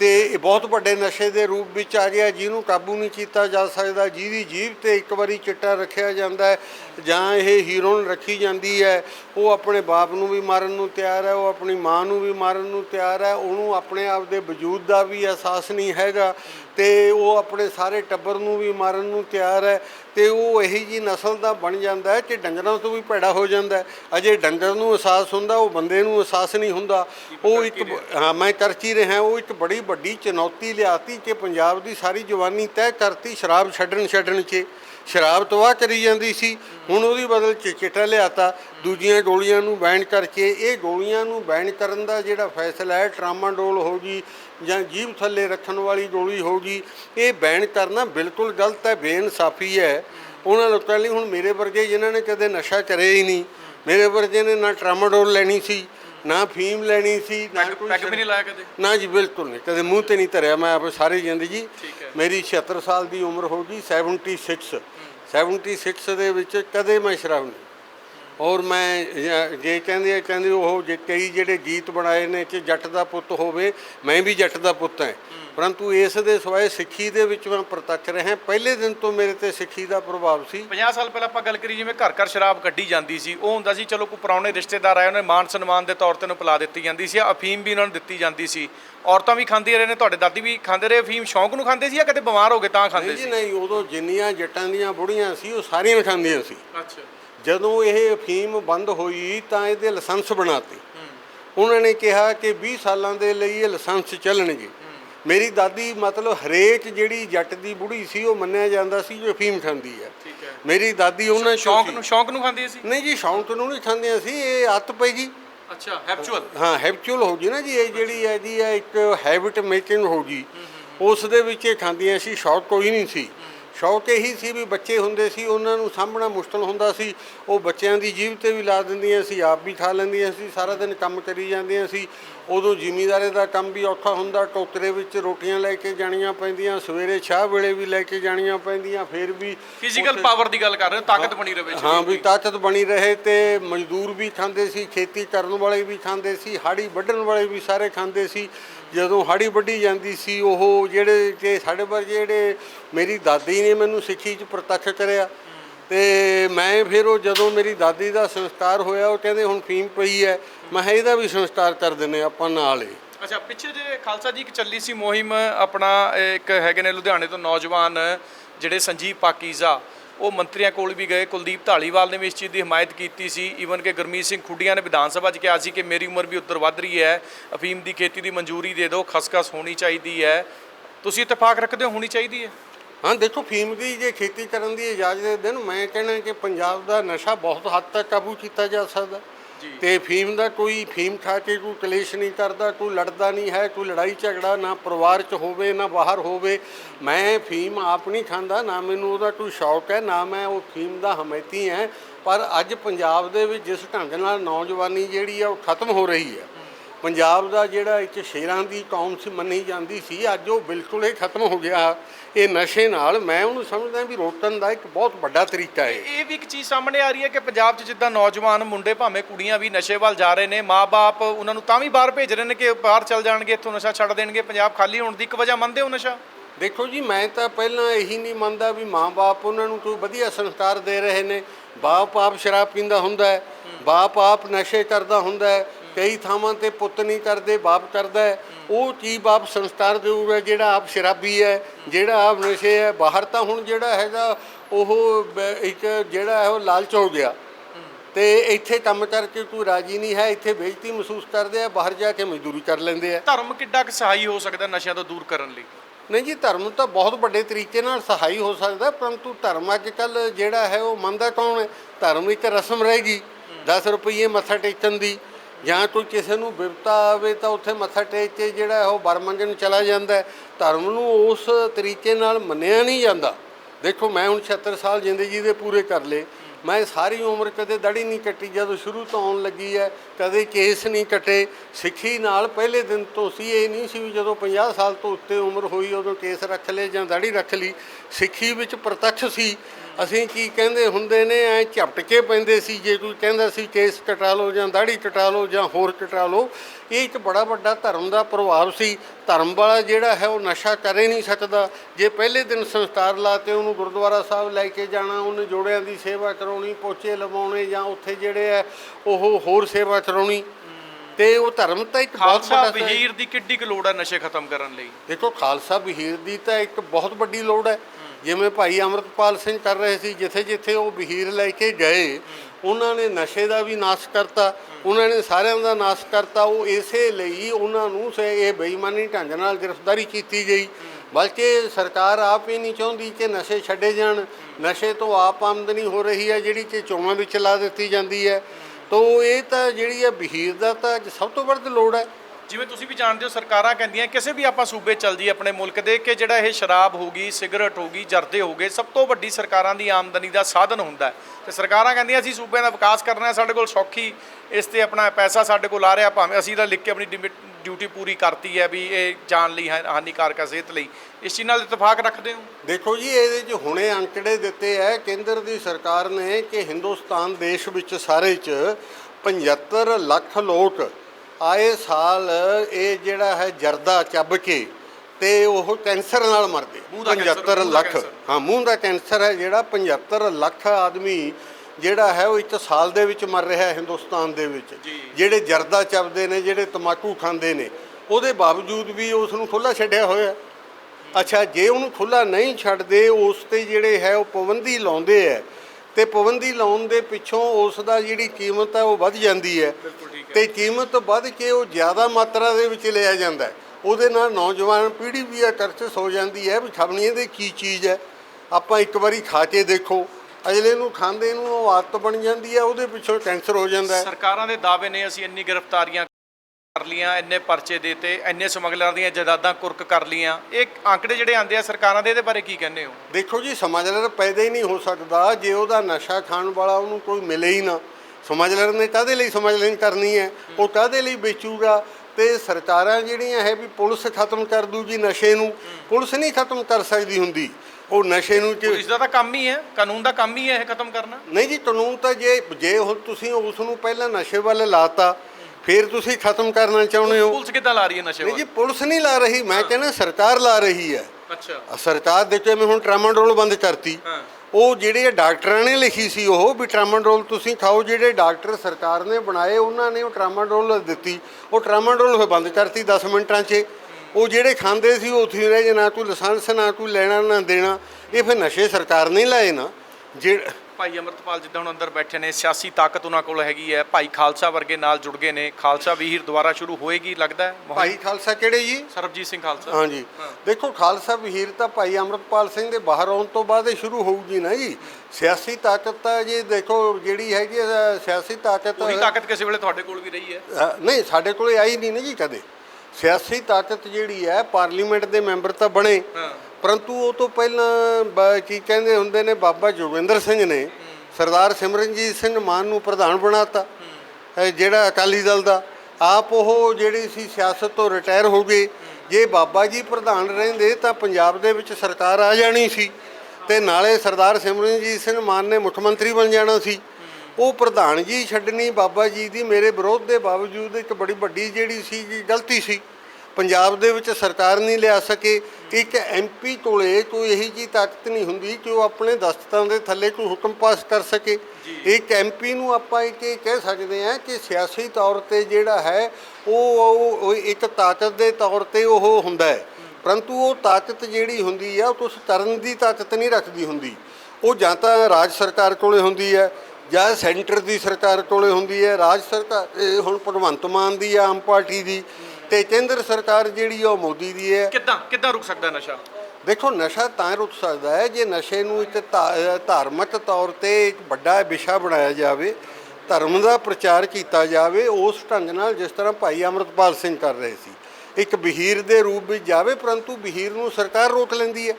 ਤੇ ਇਹ ਬਹੁਤ ਵੱਡੇ ਨਸ਼ੇ ਦੇ ਰੂਪ ਵਿੱਚ ਆ ਗਿਆ ਜਿਹਨੂੰ ਕਾਬੂ ਨਹੀਂ ਕੀਤਾ ਜਾ ਸਕਦਾ, ਜਿਹਦੀ ਜੀਭ ਤੇ ਇੱਕ ਵਾਰੀ ਚਿੱਟਾ ਰੱਖਿਆ ਜਾਂਦਾ ਹੈ। ਜਾਂ ਇਹ ਹੀਰੋਇਨ ਰੱਖੀ ਜਾਂਦੀ ਹੈ ਉਹ ਆਪਣੇ ਬਾਪ ਨੂੰ ਵੀ ਮਾਰਨ ਨੂੰ ਤਿਆਰ ਹੈ ਉਹ ਆਪਣੀ ਮਾਂ ਨੂੰ ਵੀ ਮਾਰਨ ਨੂੰ ਤਿਆਰ ਹੈ ਉਹਨੂੰ ਆਪਣੇ ਆਪ ਦੇ ਵਜੂਦ ਦਾ ਵੀ ਅਹਿਸਾਸ ਨਹੀਂ ਹੈਗਾ ਤੇ ਉਹ ਆਪਣੇ ਸਾਰੇ ਟੱਬਰ ਨੂੰ ਵੀ ਮਾਰਨ ਨੂੰ ਤਿਆਰ ਹੈ ਤੇ ਉਹ ਇਹੀ ਜੀ ਨਸਲ ਦਾ ਬਣ ਜਾਂਦਾ ਹੈ ਕਿ ਡੰਗਰਾਂ ਤੋਂ ਵੀ ਭੈੜਾ ਹੋ ਜਾਂਦਾ ਹੈ। ਅਜੇ ਡੰਗਰ ਨੂੰ ਅਹਿਸਾਸ ਹੁੰਦਾ ਉਹ ਬੰਦੇ ਨੂੰ ਅਹਿਸਾਸ ਨਹੀਂ ਹੁੰਦਾ। ਉਹ ਇੱਕ ਹਾਂ ਮੈਂ ਕਰਚੀ ਰਿਹਾ ਉਹ ਇੱਕ ਬੜੀ ਵੱਡੀ ਚੁਣੌਤੀ ਲਿਆਤੀ ਕਿ ਪੰਜਾਬ ਦੀ ਸਾਰੀ ਜਵਾਨੀ ਤੈਅ ਕਰਤੀ ਸ਼ਰਾਬ ਛੱਡਣ ਛੱਡਣ 'ਚ। ਸ਼ਰਾਬ ਤਬਾਹ ਕਰੀ ਜਾਂਦੀ ਸੀ। ਹੁਣ ਉਹਦੀ ਬਦਲ 'ਚ ਚਿੱਟਾ ਲਿਆਤਾ। ਦੂਜੀਆਂ ਗੋਲੀਆਂ ਨੂੰ ਬੈਨ ਕਰਕੇ ਇਹ ਗੋਲੀਆਂ ਨੂੰ ਬੈਨ ਕਰਨ ਦਾ ਜਿਹੜਾ ਫੈਸਲਾ ਹੈ, ਟਰਾਮਾਡੋਲ ਹੋ ਗਈ ਜਾਂ ਜੀਭ ਥੱਲੇ ਰੱਖਣ ਵਾਲੀ ਗੋਲੀ ਹੋ ਗਈ, ਇਹ ਬੈਨ ਕਰਨਾ ਬਿਲਕੁਲ ਗਲਤ ਹੈ, ਬੇਇਨਸਾਫੀ ਹੈ। ਉਹਨਾਂ ਲੋਕਾਂ ਲਈ ਹੁਣ ਮੇਰੇ ਵਰਗੇ ਜਿਨ੍ਹਾਂ ਨੇ ਕਦੇ ਨਸ਼ਾ ਕਰਿਆ ਹੀ ਨਹੀਂ, ਮੇਰੇ ਵਰਗੇ ਨੇ ਨਾ ਟਰਾਮਾਡੋਲ ਲੈਣੀ ਸੀ। ਨਾ ਫੀਮ ਲੈਣੀ ਸੀ ਨਾ ਪੈਗ ਕੋਈ ਪੈਗ ਵੀ ਨਹੀਂ ਲਾਇਆ ਕਦੇ? ਨਾ ਜੀ ਬਿਲਕੁਲ ਨਹੀਂ ਕਦੇ ਮੂੰਹ ਤੇ ਨਹੀਂ ਧਰਿਆ ਮੈਂ ਆਪ ਸਾਰੀ ਜ਼ਿੰਦਗੀ ਠੀਕ ਹੈ। ਮੇਰੀ 76 ਸਾਲ ਦੀ ਉਮਰ ਹੋ ਗਈ 76 76 ਦੇ ਵਿੱਚ ਕਦੇ ਮੈਂ ਸ਼ਰਾਬ ਨਹੀਂ ਔਰ ਮੈਂ ਜ- ਜੇ ਕਹਿੰਦੇ ਆ ਕਹਿੰਦੇ ਉਹ ਜੇ ਕਈ ਜਿਹੜੇ ਗੀਤ ਬਣਾਏ ਨੇ ਕਿ ਜੱਟ ਦਾ ਪੁੱਤ ਹੋਵੇ ਮੈਂ ਵੀ ਜੱਟ ਦਾ ਪੁੱਤ ਹਾਂ। ਪਰੰਤੂ ਇਸ ਦੇ ਸਿਵਾਏ ਸਿੱਖੀ ਦੇ ਵਿੱਚ ਮੈਂ ਪ੍ਰਤੱਖ ਰਿਹਾ। ਪਹਿਲੇ ਦਿਨ ਤੋਂ ਮੇਰੇ ਤੇ ਸਿੱਖੀ ਦਾ ਪ੍ਰਭਾਵ ਸੀ। 50 ਸਾਲ ਪਹਿਲਾਂ ਆਪਾਂ ਗੱਲ ਕਰੀ ਜਿਵੇਂ ਘਰ ਘਰ ਸ਼ਰਾਬ ਕੱਢੀ ਜਾਂਦੀ ਸੀ ਉਹ ਹੁੰਦਾ ਸੀ ਚਲੋ ਕੋਈ ਪੁਰਾਣੇ ਰਿਸ਼ਤੇਦਾਰ ਆਏ ਉਹਨੇ ਮਾਨ ਸਨਮਾਨ ਦੇ ਤੌਰ ਤੇ ਉਹਨੂੰ ਪਿਲਾ ਦਿੱਤੀ ਜਾਂਦੀ ਸੀ ਅਫੀਮ ਵੀ ਉਹਨਾਂ ਨੂੰ ਦਿੱਤੀ ਜਾਂਦੀ ਸੀ। ਔਰਤਾਂ ਵੀ ਖਾਂਦੀਆਂ ਰਹੇ ਨੇ ਤੁਹਾਡੇ ਦਾਦੀ ਵੀ ਖਾਂਦੇ ਰਹੇ ਅਫੀਮ ਸ਼ੌਂਕ ਨੂੰ ਖਾਂਦੇ ਸੀ ਜਾਂ ਕਦੇ ਬਿਮਾਰ ਹੋ ਗਏ ਤਾਂ ਖਾਂਦੇ ਸੀ? ਨਹੀਂ ਉਦੋਂ ਜਿੰਨੀਆਂ ਜੱਟਾਂ ਦੀਆਂ ਬੁੜੀਆਂ ਸੀ ਉਹ ਸਾਰੀਆਂ ਖਾਂਦੀਆਂ ਸੀ। ਅੱਛਾ। ਜਦੋਂ ਇਹ ਅਫੀਮ ਬੰਦ ਹੋਈ ਤਾਂ ਇਹਦੇ ਲਾਇਸੈਂਸ ਬਣਾਤੇ। ਉਹਨਾਂ ਨੇ ਕਿਹਾ ਕਿ 20 ਸਾਲਾਂ ਦੇ ਲਈ ਇਹ ਲਾਇਸੈਂਸ ਚੱਲਣਗੇ। ਮੇਰੀ ਦਾਦੀ ਮਤਲਬ ਹਰੇਕ ਜਿਹੜੀ ਜੱਟ ਦੀ ਬੁੜੀ ਸੀ ਉਹ ਮੰਨਿਆ ਜਾਂਦਾ ਸੀ ਜੋ ਅਫੀਮ ਖਾਂਦੀ ਹੈ। ਠੀਕ ਹੈ। ਮੇਰੀ ਦਾਦੀ ਉਹਨਾਂ ਚੋਂ ਸ਼ੌਂਕ ਸੀ। ਨੂੰ ਸ਼ੌਂਕ ਨੂੰ ਖਾਂਦੇ ਸੀ? ਨਹੀਂ ਜੀ ਸ਼ੌਂਕ ਨੂੰ ਨਹੀਂ ਖਾਂਦੀਆਂ ਸੀ ਇਹ ਆਦਤ ਪਈ ਗਈ ਅੱਛਾ ਹੈਪਚੁਅਲ ਹਾਂ ਹੈਬਚੁਅਲ ਹੋ ਗਈ ਨਾ ਜੀ ਇਹ ਜਿਹੜੀ ਹੈ ਜੀ ਇਹ ਇੱਕ ਹੈਬਿਟ ਮੇਕਿੰਗ ਹੋ ਗਈ। ਉਸ ਦੇ ਵਿੱਚ ਇਹ ਖਾਂਦੀਆਂ ਸੀ ਸ਼ੌਕ ਕੋਈ ਨਹੀਂ ਸੀ। ਸ਼ੌਕ ਇਹੀ ਸੀ ਵੀ ਬੱਚੇ ਹੁੰਦੇ ਸੀ ਉਹਨਾਂ ਨੂੰ ਸਾਂਭਣਾ ਮੁਸ਼ਕਲ ਹੁੰਦਾ ਸੀ ਉਹ ਬੱਚਿਆਂ ਦੀ ਜੀਭ ਤੇ ਵੀ ਲਾ ਦਿੰਦੀਆਂ ਸੀ ਆਪ ਵੀ ਖਾ ਲੈਂਦੀਆਂ ਸੀ ਸਾਰਾ ਦਿਨ ਕੰਮ ਕਰੀ ਜਾਂਦੀਆਂ ਸੀ। ਉਦੋਂ ਜ਼ਿਮੀਦਾਰੇ ਦਾ ਕੰਮ ਵੀ ਔਖਾ ਹੁੰਦਾ ਟੋਕਰੇ ਵਿੱਚ ਰੋਟੀਆਂ ਲੈ ਕੇ ਜਾਣੀਆਂ ਪੈਂਦੀਆਂ ਸਵੇਰੇ ਚਾਹ ਵੇਲੇ ਵੀ ਲੈ ਕੇ ਜਾਣੀਆਂ ਪੈਂਦੀਆਂ ਫਿਰ ਵੀ ਫਿਜ਼ੀਕਲ ਪਾਵਰ ਦੀ ਗੱਲ ਕਰ ਰਹੇ ਹੋ ਤਾਕਤ ਬਣੀ ਰਵੇ ਹਾਂ ਵੀ ਤਾਕਤ ਬਣੀ ਰਹੇ ਤੇ ਮਜ਼ਦੂਰ ਵੀ ਖਾਂਦੇ ਸੀ ਖੇਤੀ ਕਰਨ ਵਾਲੇ ਵੀ ਖਾਂਦੇ ਸੀ ਹਾੜੀ ਵੱਢਣ ਵਾਲੇ ਵੀ ਸਾਰੇ ਖਾਂਦੇ ਸੀ। ਜਦੋਂ ਹਾੜੀ ਵੱਢੀ ਜਾਂਦੀ ਸੀ ਉਹ ਜਿਹੜੇ ਕਿ ਸਾਡੇ ਵਰਗੇ ਜਿਹੜੇ ਮੇਰੀ ਦਾਦੀ ਨੇ ਮੈਨੂੰ ਸਿੱਖੀ 'ਚ ਪ੍ਰਤੱਖ ਕਰਿਆ ਤੇ ਮੈਂ ਫਿਰ ਉਹ ਜਦੋਂ ਮੇਰੀ ਦਾਦੀ ਦਾ ਸੰਸਕਾਰ ਹੋਇਆ, ਉਹ ਕਹਿੰਦੇ ਹੁਣ ਫੀਮ ਪਈ ਹੈ। ਮੈਂ ਕਿਹਾ ਇਹਦਾ ਵੀ ਸੰਸਕਾਰ ਕਰ ਦਿੰਨੇ ਆਪਾਂ ਨਾਲ ਹੀ। ਅੱਛਾ, ਪਿੱਛੇ ਜੇ ਖਾਲਸਾ ਜੀ ਇੱਕ ਚੱਲੀ ਸੀ ਮੁਹਿੰਮ, ਆਪਣਾ ਇੱਕ ਹੈਗੇ ਨੇ ਲੁਧਿਆਣੇ ਤੋਂ ਨੌਜਵਾਨ, ਜਿਹੜੇ ਸੰਜੀਵ ਪਾਕੀਜ਼ਾ, ਉਹ ਮੰਤਰੀਆਂ ਕੋਲ ਵੀ ਗਏ। ਕੁਲਦੀਪ ਢਾਲੀਵਾਲ ਨੇ ਵੀ ਇਸ ਚੀਜ਼ ਦੀ ਹਮਾਇਤ ਕੀਤੀ ਸੀ। ਈਵਨ ਕਿ ਗੁਰਮੀਤ ਸਿੰਘ ਖੁੱਡੀਆਂ ਨੇ ਵਿਧਾਨ ਸਭਾ 'ਚ ਕਿਹਾ ਸੀ ਕਿ ਮੇਰੀ ਉਮਰ ਵੀ ਉੱਤਰ ਵੱਧ ਰਹੀ ਹੈ। ਅਫੀਮ ਦੀ ਖੇਤੀ ਦੀ ਮਨਜ਼ੂਰੀ ਦੇ ਦਿਓ, ਖਸਖਸ ਹੋਣੀ ਚਾਹੀਦੀ ਹੈ। ਤੁਸੀਂ ਇਤਫਾਕ ਰੱਖਦੇ ਹੋ, ਹੋਣੀ ਚਾਹੀਦੀ ਹੈ? ਹਾਂ ਦੇਖੋ ਫੀਮ ਦੀ ਜੇ ਖੇਤੀ ਕਰਨ ਦੀ ਇਜਾਜ਼ਤ ਦੇ ਦੇਣ ਮੈਂ ਕਹਿਣਾ ਕਿ ਪੰਜਾਬ ਦਾ ਨਸ਼ਾ ਬਹੁਤ ਹੱਦ ਤੱਕ ਕਾਬੂ ਕੀਤਾ ਜਾ ਸਕਦਾ। ਤੇ ਫੀਮ ਦਾ ਕੋਈ ਫੀਮ ਖਾ ਕੇ ਕੋਈ ਕਲੇਸ਼ ਨਹੀਂ ਕਰਦਾ ਕੋਈ ਲੜਦਾ ਨਹੀਂ ਹੈ ਕੋਈ ਲੜਾਈ ਝਗੜਾ ਨਾ ਪਰਿਵਾਰ 'ਚ ਹੋਵੇ ਨਾ ਬਾਹਰ ਹੋਵੇ। ਮੈਂ ਫੀਮ ਆਪ ਨਹੀਂ ਖਾਂਦਾ ਨਾ ਮੈਨੂੰ ਉਹਦਾ ਕੋਈ ਸ਼ੌਕ ਹੈ ਨਾ ਮੈਂ ਉਹ ਫੀਮ ਦਾ ਹਮੈਤੀ ਹੈ। ਪਰ ਅੱਜ ਪੰਜਾਬ ਦੇ ਵਿੱਚ ਜਿਸ ਢੰਗ ਨਾਲ ਨੌਜਵਾਨੀ ਜਿਹੜੀ ਆ ਉਹ ਖਤਮ ਹੋ ਰਹੀ ਹੈ। ਪੰਜਾਬ ਦਾ ਜਿਹੜਾ ਇੱਕ ਸ਼ੇਰਾਂ ਦੀ ਕੌਮ ਸੀ ਮੰਨੀ ਜਾਂਦੀ ਸੀ ਅੱਜ ਉਹ ਬਿਲਕੁਲ ਹੀ ਖਤਮ ਹੋ ਗਿਆ। ਇਹ ਨਸ਼ੇ ਨਾਲ ਮੈਂ ਉਹਨੂੰ ਸਮਝਦਾ ਵੀ ਰੋਕਣ ਦਾ ਇੱਕ ਬਹੁਤ ਵੱਡਾ ਤਰੀਕਾ ਹੈ। ਇਹ ਵੀ ਇੱਕ ਚੀਜ਼ ਸਾਹਮਣੇ ਆ ਰਹੀ ਹੈ ਕਿ ਪੰਜਾਬ 'ਚ ਜਿੱਦਾਂ ਨੌਜਵਾਨ ਮੁੰਡੇ ਭਾਵੇਂ ਕੁੜੀਆਂ ਵੀ ਨਸ਼ੇ ਵੱਲ ਜਾ ਰਹੇ ਨੇ ਮਾਪੇ ਉਹਨਾਂ ਨੂੰ ਤਾਂ ਵੀ ਬਾਹਰ ਭੇਜ ਰਹੇ ਨੇ ਕਿ ਬਾਹਰ ਚੱਲ ਜਾਣਗੇ ਇੱਥੋਂ ਨਸ਼ਾ ਛੱਡ ਦੇਣਗੇ ਪੰਜਾਬ ਖਾਲੀ ਹੋਣ ਦੀ ਇੱਕ ਵਜ੍ਹਾ ਮੰਨਦੇ ਹੋ ਨਸ਼ਾ? ਦੇਖੋ ਜੀ ਮੈਂ ਤਾਂ ਪਹਿਲਾਂ ਇਹੀ ਨਹੀਂ ਮੰਨਦਾ ਵੀ ਮਾਂ-ਬਾਪ ਉਹਨਾਂ ਨੂੰ ਕੋਈ ਵਧੀਆ ਸੰਸਕਾਰ ਦੇ ਰਹੇ ਨੇ। ਬਾਪ ਆਪ ਸ਼ਰਾਬ ਪੀਂਦਾ ਹੁੰਦਾ ਹੈ ਬਾਪ ਆਪ ਨਸ਼ੇ ਕਰਦਾ ਹੁੰਦਾ ਹੈ ਕਈ ਥਾਵਾਂ ਤੇ ਪੁੱਤ ਨਹੀਂ ਕਰਦੇ ਬਾਪ ਕਰਦਾ ਹੈ। ਉਹ ਕੀ ਬਾਪ ਸੰਸਕਾਰ ਦੇਊਗਾ ਜਿਹੜਾ ਆਪ ਸ਼ਰਾਬੀ ਹੈ ਜਿਹੜਾ ਆਪ ਨਸ਼ੇ ਹੈ ਬਾਹਰ ਤਾਂ ਹੁਣ ਜਿਹੜਾ ਹੈਗਾ ਉਹ ਇੱਕ ਜਿਹੜਾ ਹੈ ਉਹ ਲਾਲਚ ਹੋ ਗਿਆ। ਤੇ ਇੱਥੇ ਕੰਮ ਕਰਕੇ ਕੋਈ ਰਾਜੀ ਨਹੀਂ ਹੈ ਇੱਥੇ ਬੇਇੱਜ਼ਤੀ ਮਹਿਸੂਸ ਕਰਦੇ ਆ ਬਾਹਰ ਜਾ ਕੇ ਮਜ਼ਦੂਰੀ ਕਰ ਲੈਂਦੇ ਆ। ਧਰਮ ਕਿੱਡਾ ਕੁ ਸਹਾਈ ਹੋ ਸਕਦਾ ਨਸ਼ਿਆਂ ਤੋਂ ਦੂਰ ਕਰਨ ਲਈ? ਨਹੀਂ ਜੀ ਧਰਮ ਤਾਂ ਬਹੁਤ ਵੱਡੇ ਤਰੀਕੇ ਨਾਲ ਸਹਾਈ ਹੋ ਸਕਦਾ ਪਰੰਤੂ ਧਰਮ ਅੱਜ ਕੱਲ ਜਿਹੜਾ ਹੈ ਉਹ ਮੰਨਦਾ ਕੌਣ ਹੈ? ਧਰਮ ਇੱਕ ਰਸਮ ਰਹੇਗੀ 10 ਰੁਪਏ ਮੱਥਾ ਟੇਕਣ ਦੀ। ਜਾਂ ਕੋਈ ਕਿਸੇ ਨੂੰ ਬਿਪਤਾ ਆਵੇ ਤਾਂ ਉੱਥੇ ਮੱਥਾ ਟੇਕ ਕੇ ਜਿਹੜਾ ਉਹ ਵਰ ਮੰਗਣ ਚਲਾ ਜਾਂਦਾ ਧਰਮ ਨੂੰ ਉਸ ਤਰੀਕੇ ਨਾਲ ਮੰਨਿਆ ਨਹੀਂ ਜਾਂਦਾ। ਦੇਖੋ, ਮੈਂ ਹੁਣ 76 ਸਾਲ ਜ਼ਿੰਦਗੀ ਦੇ ਪੂਰੇ ਕਰ ਲਏ। ਮੈਂ ਸਾਰੀ ਉਮਰ ਕਦੇ ਦੜੀ ਨਹੀਂ ਕੱਟੀ, ਜਦੋਂ ਸ਼ੁਰੂ ਤੋਂ ਆਉਣ ਲੱਗੀ ਹੈ, ਕਦੇ ਕੇਸ ਨਹੀਂ ਕੱਟੇ। ਸਿੱਖੀ ਨਾਲ ਪਹਿਲੇ ਦਿਨ ਤੋਂ ਸੀ, ਇਹ ਨਹੀਂ ਸੀ ਵੀ ਜਦੋਂ 50 ਸਾਲ ਤੋਂ ਉੱਤੇ ਉਮਰ ਹੋਈ, ਉਦੋਂ ਕੇਸ ਰੱਖ ਲਏ ਜਾਂ ਦੜੀ ਰੱਖ ਲਈ। ਸਿੱਖੀ ਵਿੱਚ ਪ੍ਰਤੱਖ ਸੀ। ਅਸੀਂ ਕੀ ਕਹਿੰਦੇ ਹੁੰਦੇ ਨੇ ਐ ਝਪਟ ਕੇ ਪੈਂਦੇ ਸੀ ਜੇ ਕੋਈ ਕਹਿੰਦਾ ਸੀ ਕੇਸ ਕਟਾ ਲਓ ਜਾਂ ਦਾੜੀ ਕਟਾ ਲਓ ਜਾਂ ਹੋਰ ਕਟਾ ਲਓ ਇਹ ਇੱਕ ਬੜਾ ਵੱਡਾ ਧਰਮ ਦਾ ਪ੍ਰਭਾਵ ਸੀ। ਧਰਮ ਵਾਲਾ ਜਿਹੜਾ ਹੈ ਉਹ ਨਸ਼ਾ ਕਰ ਨਹੀਂ ਸਕਦਾ। ਜੇ ਪਹਿਲੇ ਦਿਨ ਸੰਸਕਾਰ ਲਾਤੇ ਉਹਨੂੰ ਗੁਰਦੁਆਰਾ ਸਾਹਿਬ ਲੈ ਕੇ ਜਾਣਾ ਉਹਨੇ ਜੋੜਿਆਂ ਦੀ ਸੇਵਾ ਕਰਾਉਣੀ ਪੋਚੇ ਲਵਾਉਣੇ ਜਾਂ ਉੱਥੇ ਜਿਹੜੇ ਹੈ ਉਹ ਹੋਰ ਸੇਵਾ ਕਰਾਉਣੀ। ਤੇ ਉਹ ਧਰਮ ਤਾਂ ਇੱਕ ਬਹੁਤ ਖਾਲਸਾ ਵੱਡਾ ਵਹੀਰ ਦੀ ਕਿੱਡੀ ਕੁ ਲੋੜ ਹੈ ਨਸ਼ੇ ਖਤਮ ਕਰਨ ਲਈ? ਦੇਖੋ ਖਾਲਸਾ ਵਹੀਰ ਦੀ ਤਾਂ ਇੱਕ ਬਹੁਤ ਵੱਡੀ ਲੋੜ ਹੈ। ਜਿਵੇਂ ਭਾਈ ਅਮਰਤਪਾਲ ਸਿੰਘ ਕਰ ਰਹੇ ਸੀ, ਜਿੱਥੇ ਜਿੱਥੇ ਉਹ ਬਹੀਰ ਲੈ ਕੇ ਗਏ, ਉਹਨਾਂ ਨੇ ਨਸ਼ੇ ਦਾ ਵੀ ਨਾਸ਼ ਕਰਤਾ, ਉਹਨਾਂ ਨੇ ਸਾਰਿਆਂ ਦਾ ਨਾਸ਼ ਕਰਤਾ, ਉਹ ਇਸੇ ਲਈ ਉਹਨਾਂ ਨੂੰ ਸੇ ਇਹ ਬੇਈਮਾਨੀ ਢੰਗ ਨਾਲ ਗ੍ਰਿਫਤਾਰੀ ਕੀਤੀ ਗਈ। ਬਲਕਿ ਸਰਕਾਰ ਆਪ ਹੀ ਨਹੀਂ ਚਾਹੁੰਦੀ ਕਿ ਨਸ਼ੇ ਛੱਡੇ ਜਾਣ, ਨਸ਼ੇ ਤੋਂ ਆਪ ਆਮਦਨੀ ਹੋ ਰਹੀ ਹੈ, ਜਿਹੜੀ ਕਿ ਚੋਣਾਂ ਵਿੱਚ ਲਾ ਦਿੱਤੀ ਜਾਂਦੀ ਹੈ। ਤੋ ਇਹ ਤਾਂ ਜਿਹੜੀ ਹੈ ਬਹੀਰ ਦਾ ਤਾਂ ਅੱਜ ਸਭ ਤੋਂ ਵੱਧ ਲੋੜ ਹੈ। ਜਿਵੇਂ ਤੁਸੀਂ ਵੀ ਜਾਣਦੇ ਹੋ, ਸਰਕਾਰਾਂ ਕਹਿੰਦੀਆਂ ਕਿਸੇ ਵੀ ਆਪਾਂ ਸੂਬੇ ਚੱਲ ਜੀ ਆਪਣੇ ਮੁਲਕ ਦੇ ਕਿ ਜਿਹੜਾ ਇਹ ਸ਼ਰਾਬ ਹੋਗੀ ਸਿਗਰਟ ਹੋਗੀ ਜਰਦੇ ਹੋਗੇ ਸਭ ਤੋਂ ਵੱਡੀ ਸਰਕਾਰਾਂ ਦੀ ਆਮਦਨੀ ਦਾ ਸਾਧਨ ਹੁੰਦਾ ਹੈ। ਤੇ ਸਰਕਾਰਾਂ ਕਹਿੰਦੀਆਂ ਅਸੀਂ ਸੂਬਿਆਂ ਦਾ ਵਿਕਾਸ ਕਰਨਾ ਹੈ, ਸਾਡੇ ਕੋਲ ਸੌਖੀ ਇਸ ਤੇ ਆਪਣਾ ਪੈਸਾ ਸਾਡੇ ਕੋਲ ਆ ਰਿਹਾ, ਭਾਵੇਂ ਅਸੀਂ ਤਾਂ ਲਿਖ ਕੇ ਆਪਣੀ ਡਿਮਿ- ਡਿਊਟੀ ਪੂਰੀ ਕਰਤੀ ਹੈ ਵੀ ਇਹ ਜਾਨ ਲਈ ਹੈ, ਹਾਨੀਕਾਰਕ ਹੈ ਸਿਹਤ ਲਈ। ਇਸ ਚੀਜ਼ ਨਾਲ ਇਤਫਾਕ ਰੱਖਦੇ ਹੋ? ਦੇਖੋ ਜੀ, ਇਹਦੇ 'ਚ ਹੁਣੇ ਅੰਕੜੇ ਦਿੱਤੇ ਹੈ, ਕੇਂਦਰ ਦੀ ਸਰਕਾਰ ਨੇ ਕਿ ਹਿੰਦੁਸਤਾਨ ਦੇਸ਼ ਵਿੱਚ ਸਾਰੇ 'ਚ 75 ਲੱਖ ਲੋਕ ਆਏ ਸਾਲ ਇਹ ਜਿਹੜਾ ਹੈ ਜਰਦਾ ਚੱਬ ਕੇ ਤੇ ਉਹ ਕੈਂਸਰ ਨਾਲ ਮਰਦੇ। ਮੂੰਹ ਦਾ ਕੈਂਸਰ, 75 ਮੂੰਹ ਦਾ ਲੱਖ। ਹਾਂ ਮੂੰਹ ਦਾ ਕੈਂਸਰ ਹੈ ਜਿਹੜਾ 75 ਲੱਖ ਆਦਮੀ ਜਿਹੜਾ ਹੈ ਉਹ ਇੱਕ ਸਾਲ ਦੇ ਵਿੱਚ ਮਰ ਰਿਹਾ ਹੈ ਹਿੰਦੁਸਤਾਨ ਦੇ ਵਿੱਚ। ਜਿਹੜੇ ਜਰਦਾ ਚੱਬਦੇ ਨੇ ਜਿਹੜੇ ਤਮਾਕੂ ਖਾਂਦੇ ਨੇ ਉਹਦੇ ਬਾਵਜੂਦ ਵੀ ਉਸ ਨੂੰ ਖੁੱਲਾ ਛੱਡਿਆ ਹੋਇਆ ਅੱਛਾ ਜੇ ਉਹਨੂੰ ਖੁੱਲਾ ਨਹੀਂ ਛੱਡਦੇ ਉਸ ਤੇ ਜਿਹੜੇ ਹੈ ਉਹ ਪਾਬੰਦੀ ਲਾਉਂਦੇ ਹੈ ਤੇ ਪਾਬੰਦੀ ਲਾਉਣ ਦੇ ਪਿੱਛੋਂ ਉਸ ਦਾ ਜਿਹੜੀ ਕੀਮਤ ਹੈ ਉਹ ਵੱਧ ਜਾਂਦੀ ਹੈ। ਤੇ ਕੀਮਤ ਵੱਧ ਕੇ ਉਹ ਜ਼ਿਆਦਾ ਮਾਤਰਾ ਦੇ ਵਿੱਚ ਲਿਆ ਜਾਂਦਾ ਹੈ। ਉਹਦੇ ਨਾਲ ਨੌਜਵਾਨ ਪੀੜ੍ਹੀ ਵੀ ਅਟਰਚਸ ਹੋ ਜਾਂਦੀ ਹੈ ਵੀ ਖਬਣੀ ਇਹਦੇ ਕੀ ਚੀਜ਼ ਹੈ। ਆਪਾਂ ਇੱਕ ਵਾਰੀ ਖਾ ਕੇ ਦੇਖੋ ਅਗਲੇ ਨੂੰ ਖਾਂਦੇ ਨੂੰ ਉਹ ਆਦਤ ਬਣ ਜਾਂਦੀ ਹੈ ਉਹਦੇ ਪਿੱਛੋਂ ਕੈਂਸਰ ਹੋ ਜਾਂਦਾ ਹੈ। ਸਰਕਾਰਾਂ ਦੇ ਦਾਅਵੇ ਨੇ ਅਸੀਂ ਇੰਨੀ ਗ੍ਰਿਫਤਾਰੀਆਂ ਕਰ ਲੀਆਂ ਇੰਨੇ ਪਰਚੇ ਦੇਤੇ ਇੰਨੇ ਸਮਗਲਰਾਂ ਦੀਆਂ ਜਾਇਦਾਦਾਂ ਕੁਰਕ ਕਰ ਲੀਆਂ ਇਹ ਆંકੜੇ ਜਿਹੜੇ ਆਉਂਦੇ ਆ ਸਰਕਾਰਾਂ ਦੇ ਇਹਦੇ ਬਾਰੇ ਕੀ ਕਹਿੰਦੇ ਹੋ? ਦੇਖੋ ਜੀ ਸਮਾਜਲਰ ਪੈਦਾ ਹੀ ਨਹੀਂ ਹੋ ਸਕਦਾ। ਜੇ ਉਹਦਾ ਨਸ਼ਾ ਖਾਣ ਵਾਲਾ ਉਹਨੂੰ ਕੋਈ ਮਿਲੇ ਹੀ ਨਾ ਸਮਾਜਲਰ ਨੇ ਕਾਹਦੇ ਲਈ ਸਮਾਜਲਨ ਕਰਨੀ ਹੈ? ਉਹ ਕਾਹਦੇ ਲਈ ਵੇਚੂਗਾ? ਤੇ ਸਰਕਾਰਾਂ ਜਿਹੜੀਆਂ ਹੈ ਵੀ ਪੁਲਿਸ ਖਤਮ ਕਰ ਦੂਗੀ ਨਸ਼ੇ ਨੂੰ ਪੁਲਿਸ ਨਹੀਂ ਖਤਮ ਕਰ ਸਕਦੀ ਹੁੰਦੀ। ਉਹ ਨਸ਼ੇ ਨੂੰ ਪੁਲਿਸ ਦਾ ਤਾਂ ਕੰਮ ਹੀ ਹੈ ਕਾਨੂੰਨ ਦਾ ਕੰਮ ਹੀ ਹੈ ਇਹ ਖਤਮ ਕਰਨਾ। ਨਹੀਂ ਜੀ ਕਾਨੂੰਨ ਤਾਂ ਜੇ ਜੇ ਹੁਣ ਤੁਸੀਂ ਉਸ ਨੂੰ ਪਹਿਲਾਂ ਨਸ਼ੇ ਵੱਲ ਲਾਤਾ ਫਿਰ ਤੁਸੀਂ ਖਤਮ ਕਰਨਾ ਚਾਹੁੰਦੇ ਹੋ। ਪੁਲਿਸ ਕਿੱਦਾਂ ਲਾ ਰਹੀ ਹੈ ਨਸ਼ੇ ਨਹੀਂ ਜੀ ਪੁਲਿਸ ਨਹੀਂ ਲਾ ਰਹੀ ਮੈਂ ਕਹਿੰਦਾ ਸਰਕਾਰ ਲਾ ਰਹੀ ਹੈ। ਅੱਛਾ। ਸਰਕਾਰ ਦੇਖੋ ਮੈਂ ਹੁਣ ਟਰਾਮਾਡੋਲ ਬੰਦ ਕਰਤੀ। ਹਾਂ। ਉਹ ਜਿਹੜੇ ਡਾਕਟਰਾਂ ਨੇ ਲਿਖੀ ਸੀ ਉਹ ਵੀ ਟਰਾਮਾਡੋਲ ਤੁਸੀਂ ਖਾਓ, ਜਿਹੜੇ ਡਾਕਟਰ ਸਰਕਾਰ ਨੇ ਬਣਾਏ, ਉਹਨਾਂ ਨੇ ਉਹ ਟਰਾਮਾਡੋਲ ਦਿੱਤੀ। ਉਹ ਟਰਾਮਾਡੋਲ ਫਿਰ ਬੰਦ ਕਰਤੀ 10 ਮਿੰਟਾਂ 'ਚ। ਉਹ ਜਿਹੜੇ ਖਾਂਦੇ ਸੀ, ਉਹ ਉੱਥੇ ਰਹਿ ਜੇ, ਨਾ ਕੋਈ ਲਾਇਸੈਂਸ, ਨਾ ਕੋਈ ਲੈਣਾ, ਨਾ ਦੇਣਾ। ਇਹ ਫਿਰ ਨਸ਼ੇ ਸਰਕਾਰ ਨੇ ਲਾਏ ਨਾ। ਜੇ ਭਾਈ ਅਮਰਤਪਾਲ ਜਿੱਦਾਂ ਹੁਣ ਅੰਦਰ ਬੈਠੇ ਨੇ ਸਿਆਸੀ ਤਾਕਤ ਉਹਨਾਂ ਕੋਲ ਹੈਗੀ ਹੈ ਭਾਈ ਖਾਲਸਾ ਵਰਗੇ ਨਾਲ ਜੁੜ ਗਏ ਨੇ ਖਾਲਸਾ ਵੀਰ ਦੁਬਾਰਾ ਸ਼ੁਰੂ ਹੋਏਗੀ ਲੱਗਦਾ ਹੈ? ਭਾਈ ਖਾਲਸਾ ਕਿਹੜੇ ਜੀ? ਸਰਬਜੀਤ ਸਿੰਘ ਖਾਲਸਾ। ਹਾਂਜੀ। ਦੇਖੋ ਖਾਲਸਾ ਵਹੀਰ ਤਾਂ ਭਾਈ ਅਮਰਤਪਾਲ ਸਿੰਘ ਦੇ ਬਾਹਰ ਆਉਣ ਤੋਂ ਬਾਅਦ ਹੀ ਸ਼ੁਰੂ ਹੋਊਗੀ ਨਾ ਜੀ। ਸਿਆਸੀ ਤਾਕਤ ਤਾਂ ਜੀ ਦੇਖੋ ਜਿਹੜੀ ਹੈਗੀ ਆ, ਸਿਆਸੀ ਤਾਕਤ ਉਹੀ ਤਾਕਤ ਕਿਸੇ ਵੇਲੇ ਤੁਹਾਡੇ ਕੋਲ ਵੀ ਰਹੀ ਹੈ। ਨਹੀਂ ਸਾਡੇ ਕੋਲੇ ਆਈ ਨਹੀਂ ਨਾ ਜੀ ਕਦੇ। ਸਿਆਸੀ ਤਾਕਤ ਜਿਹੜੀ ਹੈ ਪਾਰਲੀਮੈਂਟ ਦੇ ਮੈਂਬਰ ਤਾਂ ਬਣੇ। ਹਾਂ। ਪਰੰਤੂ ਉਹ ਤੋਂ ਪਹਿਲਾਂ ਬ- ਕੀ ਕਹਿੰਦੇ ਹੁੰਦੇ ਨੇ, ਬਾਬਾ ਜੋਗਿੰਦਰ ਸਿੰਘ ਨੇ ਸਰਦਾਰ ਸਿਮਰਨਜੀਤ ਸਿੰਘ ਮਾਨ ਨੂੰ ਪ੍ਰਧਾਨ ਬਣਾਤਾ, ਇਹ ਜਿਹੜਾ ਅਕਾਲੀ ਦਲ ਦਾ। ਆਪ ਉਹ ਜਿਹੜੀ ਸੀ ਸਿਆਸਤ ਤੋਂ ਰਿਟਾਇਰ ਹੋ ਗਏ। ਜੇ ਬਾਬਾ ਜੀ ਪ੍ਰਧਾਨ ਰਹਿੰਦੇ ਤਾਂ ਪੰਜਾਬ ਦੇ ਵਿੱਚ ਸਰਕਾਰ ਆ ਜਾਣੀ ਸੀ ਤੇ ਨਾਲੇ ਸਰਦਾਰ ਸਿਮਰਨਜੀਤ ਸਿੰਘ ਮਾਨ ਨੇ ਮੁੱਖ ਮੰਤਰੀ ਬਣ ਜਾਣਾ ਸੀ। ਉਹ ਪ੍ਰਧਾਨ ਜੀ ਛੱਡਣੀ ਬਾਬਾ ਜੀ ਦੀ ਮੇਰੇ ਵਿਰੋਧ ਦੇ ਬਾਵਜੂਦ ਇੱਕ ਬੜੀ ਵੱਡੀ ਜਿਹੜੀ ਸੀ ਜੀ ਗਲਤੀ ਸੀ। ਪੰਜਾਬ ਦੇ ਵਿੱਚ ਸਰਕਾਰ ਨਹੀਂ ਲਿਆ ਸਕੇ ਇੱਕ ਐਮਪੀ ਕੋਲੇ ਕੋਈ ਇਹੀ ਜੀ ਤਾਕਤ ਨਹੀਂ ਹੁੰਦੀ ਕਿ ਉਹ ਆਪਣੇ ਦਸਤਕਾਂ ਦੇ ਥੱਲੇ ਕੋਈ ਹੁਕਮ ਪਾਸ ਕਰ ਸਕੇ। ਇੱਕ ਐਮਪੀ ਨੂੰ ਆਪਾਂ ਇਹ ਕਿ- ਕਹਿ ਸਕਦੇ ਹਾਂ ਕਿ ਸਿਆਸੀ ਤੌਰ ਤੇ ਜਿਹੜਾ ਹੈ ਉਹ ਉਹ ਇੱਕ ਤਾਕਤ ਦੇ ਤੌਰ ਤੇ ਉਹ ਹੁੰਦਾ ਹੈ। ਪਰੰਤੂ ਉਹ ਤਾਕਤ ਜਿਹੜੀ ਹੁੰਦੀ ਆ ਉਹ ਕੁਛ ਕਰਨ ਦੀ ਤਾਕਤ ਨਹੀਂ ਰੱਖਦੀ ਹੁੰਦੀ। ਉਹ ਜਾਂ ਤਾਂ ਰਾਜ ਸਰਕਾਰ ਕੋਲੇ ਹੁੰਦੀ ਹੈ ਜਾਂ ਸੈਂਟਰ ਦੀ ਸਰਕਾਰ ਕੋਲੇ ਹੁੰਦੀ ਹੈ। ਰਾਜ ਸਰਕਾਰ ਇਹ ਹੁਣ ਭਗਵੰਤ ਮਾਨ ਦੀ ਆਮ ਪਾਰਟੀ ਦੀ। ਤੇ ਕੇਂਦਰ ਸਰਕਾਰ ਜਿਹੜੀ ਉਹ ਮੋਦੀ ਦੀ ਹੈ। ਕਿੱਦਾਂ ਕਿੱਦਾਂ ਰੁਕ ਸਕਦਾ ਨਸ਼ਾ? ਦੇਖੋ ਨਸ਼ਾ ਤਾਂ ਰੁਕ ਸਕਦਾ ਹੈ ਜੇ ਨਸ਼ੇ ਨੂੰ ਇੱਕ ਧਾਰਮਿਕ ਤੌਰ ਤੇ ਇੱਕ ਵੱਡਾ ਵਿਸ਼ਾ ਬਣਾਇਆ ਜਾਵੇ ਧਰਮ ਦਾ ਪ੍ਰਚਾਰ ਕੀਤਾ ਜਾਵੇ ਉਸ ਢੰਗ ਨਾਲ ਜਿਸ ਤਰ੍ਹਾਂ ਭਾਈ ਅਮਰਤਪਾਲ ਸਿੰਘ ਕਰ ਰਹੇ ਸੀ ਇੱਕ ਬਹੀਰ ਦੇ ਰੂਪ ਵਿੱਚ ਜਾਵੇ ਪਰੰਤੂ ਬਹੀਰ ਨੂੰ ਸਰਕਾਰ ਰੋਕ ਲੈਂਦੀ ਹੈ।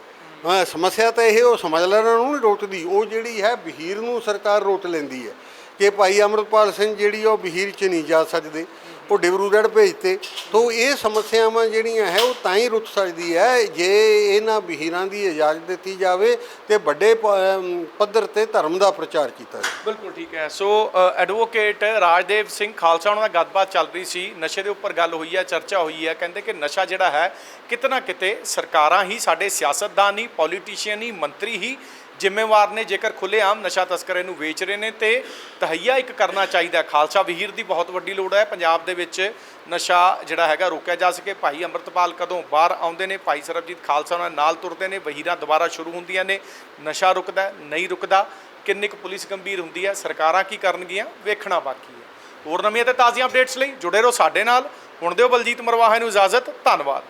ਹਾਂ ਸਮੱਸਿਆ ਤਾਂ ਇਹ ਉਹ ਸਮਝ ਲੈਣਾ ਨੂੰ ਨਹੀਂ ਰੋਕਦੀ ਉਹ ਜਿਹੜੀ ਹੈ ਬਹੀਰ ਨੂੰ ਸਰਕਾਰ ਰੋਕ ਲੈਂਦੀ ਹੈ ਕਿ ਭਾਈ ਅਮਰਤਪਾਲ ਸਿੰਘ ਜਿਹੜੀ ਉਹ ਬਹੀਰ 'ਚ ਨਹੀਂ ਜਾ ਸਕਦੇ। ਉਹ ਡਿਬਰੂਗੜ੍ਹ ਭੇਜਤੇ, ਤੋਂ ਇਹ ਸਮੱਸਿਆਵਾਂ ਜਿਹੜੀਆਂ ਹੈ, ਉਹ ਤਾਂ ਹੀ ਰੁਕ ਸਕਦੀ ਹੈ, ਜੇ ਇਹਨਾਂ ਬਹੀਰਾਂ ਦੀ ਇਜਾਜ਼ਤ ਦਿੱਤੀ ਜਾਵੇ ਤੇ ਵੱਡੇ ਪ- ਪੱਧਰ ਤੇ ਧਰਮ ਦਾ ਪ੍ਰਚਾਰ ਕੀਤਾ ਜਾਵੇ। ਬਿਲਕੁਲ ਠੀਕ ਹੈ। ਸੋ ਐਡਵੋਕੇਟ ਰਾਜਦੇਵ ਸਿੰਘ ਖਾਲਸਾ ਉਹਨਾਂ ਨਾਲ ਗੱਲਬਾਤ ਚੱਲ ਰਹੀ ਸੀ, ਨਸ਼ੇ ਦੇ ਉੱਪਰ ਗੱਲ ਹੋਈ ਹੈ, ਚਰਚਾ ਹੋਈ ਹੈ, ਕਹਿੰਦੇ ਕਿ ਨਸ਼ਾ ਜਿਹੜਾ ਹੈ ਕਿਤਨਾ ਕਿਤੇ ਸਰਕਾਰਾਂ ਹੀ, ਸਾਡੇ ਸਿਆਸਤਦਾਨ ਹੀ ਪੋਲੀਟੀਸ਼ੀਅਨ ਹੀ, ਮੰਤਰੀ ਹੀ ਜ਼ਿੰਮੇਵਾਰ ਨੇ, ਜੇਕਰ ਖੁੱਲ੍ਹੇਆਮ ਨਸ਼ਾ ਤਸਕਰੇ ਨੂੰ ਵੇਚ ਰਹੇ ਨੇ, ਤੇ ਤਹਈਆ ਇੱਕ ਕਰਨਾ ਚਾਹੀਦਾ ਖਾਲਸਾ ਵਹੀਰ ਦੀ ਬਹੁਤ ਵੱਡੀ ਲੋੜ ਹੈ। ਪੰਜਾਬ ਦੇ ਵਿੱਚ ਨਸ਼ਾ ਜਿਹੜਾ ਹੈਗਾ ਰੋਕਿਆ ਜਾ ਸਕੇ। ਭਾਈ ਅੰਮ੍ਰਿਤਪਾਲ ਕਦੋਂ ਬਾਹਰ ਆਉਂਦੇ ਨੇ? ਭਾਈ ਸਰਬਜੀਤ ਖਾਲਸਾ ਉਹਨਾਂ ਨਾਲ ਤੁਰਦੇ ਨੇ। ਵਹੀਰਾਂ ਦੁਬਾਰਾ ਸ਼ੁਰੂ ਹੁੰਦੀਆਂ ਨੇ। ਨਸ਼ਾ ਰੁਕਦਾ ਨਹੀਂ ਰੁਕਦਾ। ਕਿੰਨੀ ਕੁ ਪੁਲਿਸ ਗੰਭੀਰ ਹੁੰਦੀ ਹੈ? ਸਰਕਾਰਾਂ ਕੀ ਕਰਨਗੀਆਂ? ਵੇਖਣਾ ਬਾਕੀ ਹੈ। ਹੋਰ ਨਵੀਆਂ ਤੇ ਤਾਜ਼ੀਆਂ ਅਪਡੇਟਸ ਲਈ ਜੁੜੇ ਰਹੋ ਸਾਡੇ ਨਾਲ। ਹੁਣ ਦਿਓ ਬਲਜੀਤ ਮਰਵਾਹਾ ਨੂੰ ਇਜਾਜ਼ਤ। ਧੰਨਵਾਦ।